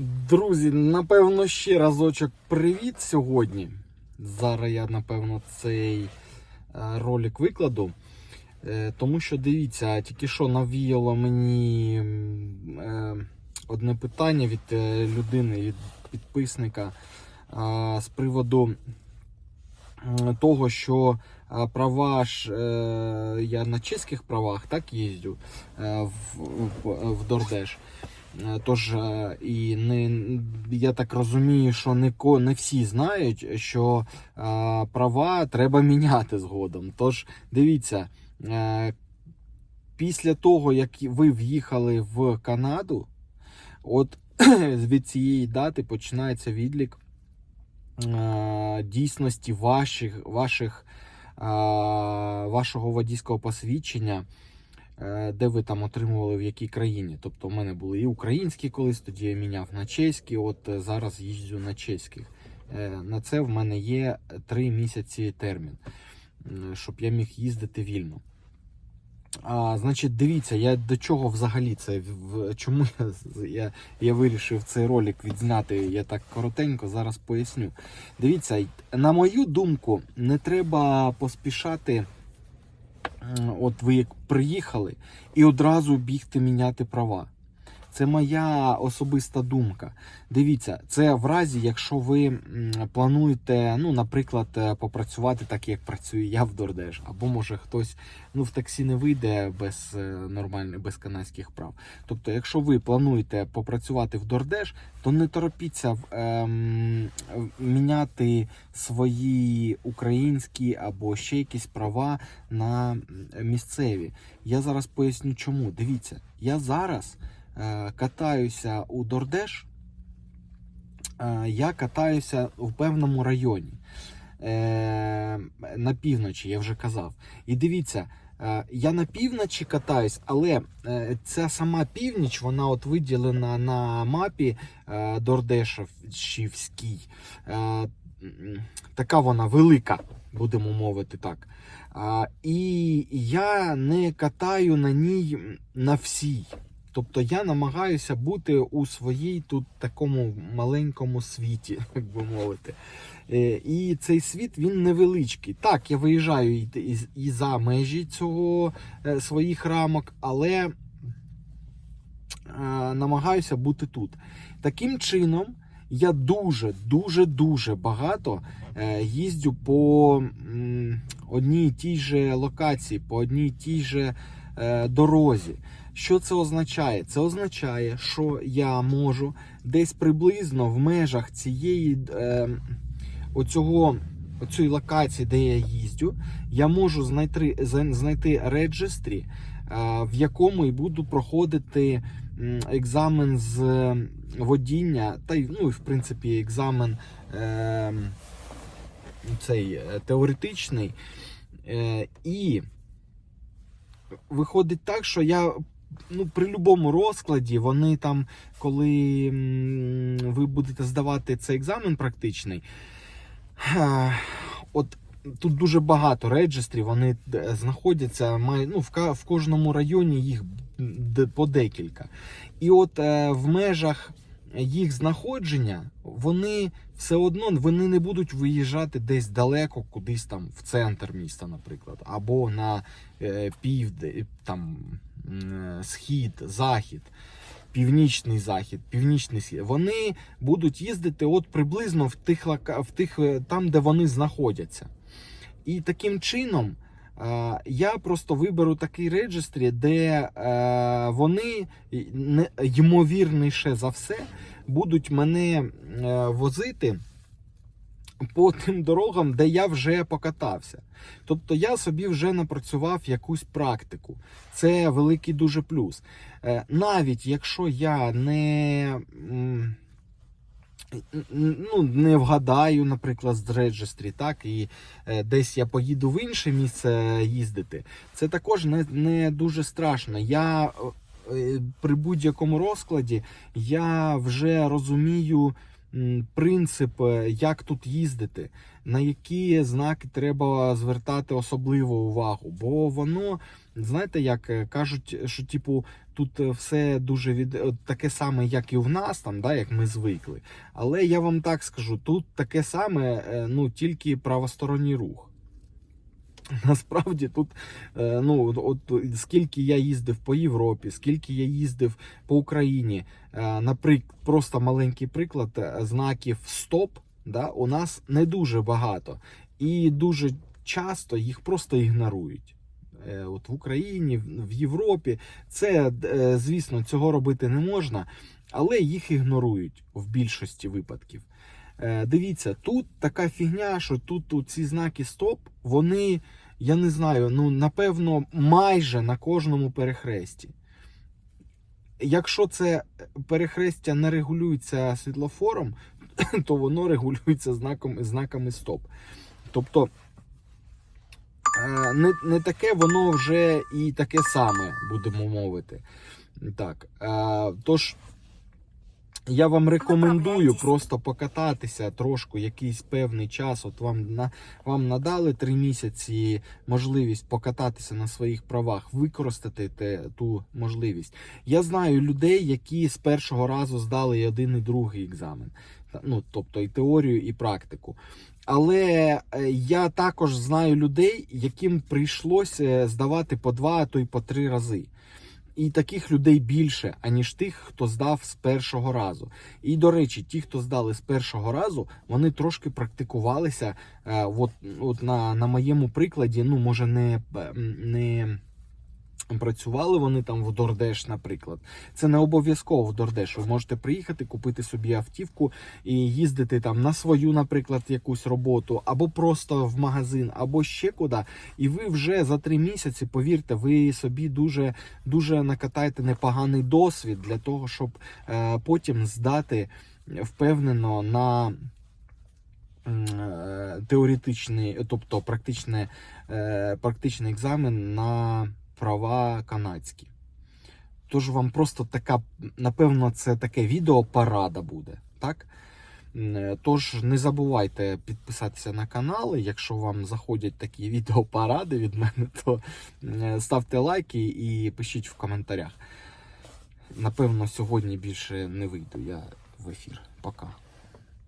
Друзі, напевно, ще разочок привіт сьогодні. Зараз я, напевно, цей е, ролик викладу. Е, Тому що дивіться, тільки що навіяло мені е, одне питання від людини, від підписника з приводу того, що права ж я на чеських правах так їздю в Дордеш. Е, Тож е, і не я так розумію, що не не всі знають, що е, права треба міняти згодом. Тож дивіться, після того як ви в'їхали в Канаду, от від цієї дати починається відлік дійсності ваших, ваших, вашого водійського посвідчення де ви там отримували в якій країні. Тобто, у мене були і українські колись, тоді я міняв на чеські, от е, зараз їжджу на чеських. Е, На це в мене є три місяці термін, щоб я міг їздити вільно. А, значить, дивіться, я до чого взагалі це в- чому я, я, я вирішив цей ролик відзняти. Я так коротенько зараз поясню. Дивіться, на мою думку, не треба поспішати. От ви як приїхали і одразу бігти міняти права. Це моя особиста думка. Дивіться, це в разі, якщо ви плануєте, ну, наприклад, е, попрацювати так, як працюю я в Дордеш, або може хтось ну, в таксі не вийде без е, нормальних, без канадських прав. Тобто, якщо ви плануєте попрацювати в Дордеш, то не торопіться ем, міняти свої українські або ще якісь права на місцеві. Я зараз поясню, чому. Дивіться, я зараз катаюся у Дордеш, е, я катаюся в певному районі. Е, на півночі, я вже казав. І дивіться, е, я на півночі катаюсь, але е, ця сама північ, вона от виділена на мапі е, Дордешівській. Е, така вона велика, будемо мовити так. І я не катаю на ній на всій. Тобто я намагаюся бути у своїй тут такому маленькому світі, як би мовити. Е, І цей світ він невеличкий. Так, я виїжджаю і, за межі цього е, своїх рамок, але е, намагаюся бути тут. Таким чином, я дуже, дуже, дуже багато їздю по одній тій же локації, по одній тій же дорозі. Що це означає? Це означає, що я можу десь приблизно в межах цієї е, оцього, оцієї локації, де я їздю, я можу знайти, знайти реджестрі, е, в якому і буду проходити екзамен з водіння, та ну, в принципі екзамен е, цей е, теоретичний. Е, і виходить так, що я ну, при будь-якому розкладі, вони там, коли ви будете здавати цей екзамен практичний, е, от тут дуже багато реджестрів, вони е, знаходяться ну, в, в кожному районі їх по декілька. І от е, в межах їх знаходження вони все одно вони не будуть виїжджати десь далеко, кудись там в центр міста, наприклад, або на е, південь, там м, схід, захід. Північний захід, північний схід. Вони будуть їздити от приблизно в тих в тих е, там, де вони знаходяться. І таким чином е, я просто виберу такий реджестрі, де е, вони ймовірніше за все будуть мене е, возити по тим дорогам, де я вже покатався. Тобто я собі вже напрацював якусь практику. Це великий дуже плюс. Е, Навіть якщо я не. Ну, не вгадаю, наприклад, з реджестрі, так, і е, десь я поїду в інше місце їздити. Це також не, не дуже страшно. Я е, при будь-якому розкладі я вже розумію принцип, е, як тут їздити, на які знаки треба звертати особливу увагу. Бо воно, знаєте, як е, кажуть, що типу тут е, все дуже від таке саме, як і в нас, там, да, як ми звикли. Але я вам так скажу: тут таке саме, е, ну тільки правосторонній рух. Насправді тут, е, ну от скільки я їздив по Європі, скільки я їздив по Україні, е, наприклад, просто маленький приклад е, знаків СТОП, да, у нас не дуже багато, і дуже часто їх просто ігнорують. От в Україні, в Європі, це звісно цього робити не можна, але їх ігнорують в більшості випадків. Е, Дивіться, тут така фігня, що тут ці знаки СТОП, вони, я не знаю, ну напевно, майже на кожному перехресті. Якщо це перехрестя не регулюється світлофором, то воно регулюється знаком, знаками СТОП. Тобто е, не, не таке воно вже і таке саме, будемо мовити. Так, е, тож. Я вам рекомендую просто покататися трошку якийсь певний час. От вам на вам надали три місяці можливість покататися на своїх правах, використати те, ту можливість. Я знаю людей, які з першого разу здали і один і другий екзамен. Ну, тобто і теорію, і практику. Але е, я також знаю людей, яким прийшлося здавати по два, а то й по три рази. І таких людей більше, аніж тих, хто здав з першого разу. І до речі, ті, хто здали з першого разу, вони трошки практикувалися. Е, от, от на, на моєму прикладі, ну може не, не працювали вони там в Дордеш, наприклад. Це не обов'язково в Дордеш. Ви можете приїхати, купити собі автівку і їздити там на свою, наприклад, якусь роботу, або просто в магазин, або ще куди. І ви вже за три місяці, повірте, ви собі дуже дуже накатаєте непоганий досвід для того, щоб е, потім здати впевнено на е, теоретичний, тобто практичне, е, практичний екзамен на права канадські. Тож вам просто така, напевно, це таке відео парада буде. Так? Е, Тож не забувайте підписатися на канал. Якщо вам заходять такі відеопаради від мене, то е, ставте лайки і пишіть в коментарях. Напевно, сьогодні більше не вийду я в ефір. Пока.